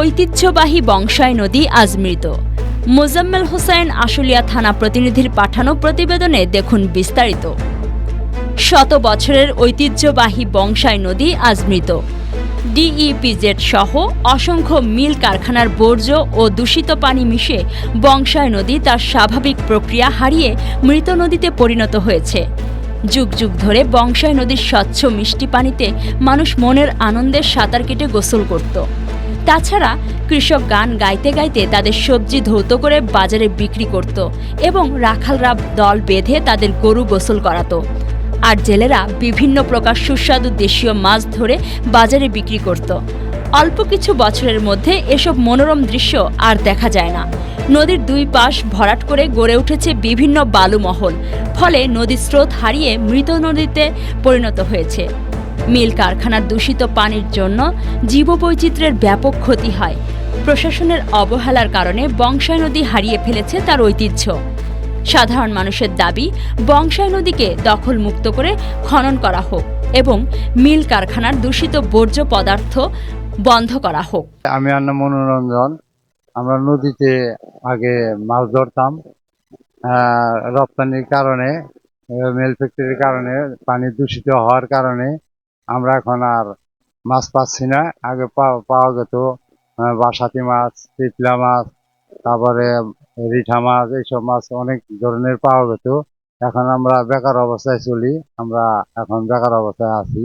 ঐতিহ্যবাহী বংশাই নদী আজ মৃত। মোজাম্মেল হোসেন আশুলিয়া থানা প্রতিনিধির পাঠানো প্রতিবেদনে দেখুন বিস্তারিত। শত বছরের ঐতিহ্যবাহী বংশাই নদী আজ মৃত। ডিইপিজেড সহ অসংখ্য মিল কারখানার বর্জ্য ও দূষিত পানি মিশে বংশাই নদী তার স্বাভাবিক প্রক্রিয়া হারিয়ে মৃত নদীতে পরিণত হয়েছে। যুগ যুগ ধরে বংশাই নদীর স্বচ্ছ মিষ্টি পানিতে মানুষ মনের আনন্দের সাঁতার কেটে গোসল করত। তাছাড়া কৃষক গান গাইতে গাইতে তাদের সবজি ধৌত করে বাজারে বিক্রি করত এবং রাখালরা দল বেঁধে তাদের গরু গোসল করাতো। আর জেলেরা বিভিন্ন প্রকার সুস্বাদু দেশীয় মাছ ধরে বাজারে বিক্রি করত। অল্প কিছু বছরের মধ্যে এসব মনোরম দৃশ্য আর দেখা যায় না। নদীর দুই পাশ ভরাট করে গড়ে উঠেছে বিভিন্ন বালুমহল। ফলে নদীর স্রোত হারিয়ে মৃত নদীতে পরিণত হয়েছে। মিল কারখানার দূষিত পানির জন্য জীববৈচিত্র্যের ব্যাপক ক্ষতি হয়। প্রশাসনের অবহেলার কারণে বংশাই নদী হারিয়ে ফেলেছে তার ঐতিহ্য। সাধারণ মানুষের দাবি, বংশাই নদীকে দখল মুক্ত করে খনন করা হোক এবং মিল কারখানার দূষিত বর্জ্য পদার্থ বন্ধ করা হোক। আমি আর নাম মনোরঞ্জন। আমরা নদীতে আগে মাছ ধরতাম। রপ্তানির কারণে মেল ফ্যাক্টরির কারণে, পানি দূষিত হওয়ার কারণে আমরা এখন আর মাছ পাচ্ছি না। আগে পাওয়া যেত বাসাতি মাছ, পিপলা মাছ, তারপরে রিঠা মাছ, এইসব মাছ অনেক ধরনের পাওয়া যেত। এখন আমরা বেকার অবস্থায় চলি, আমরা এখন বেকার অবস্থায় আছি।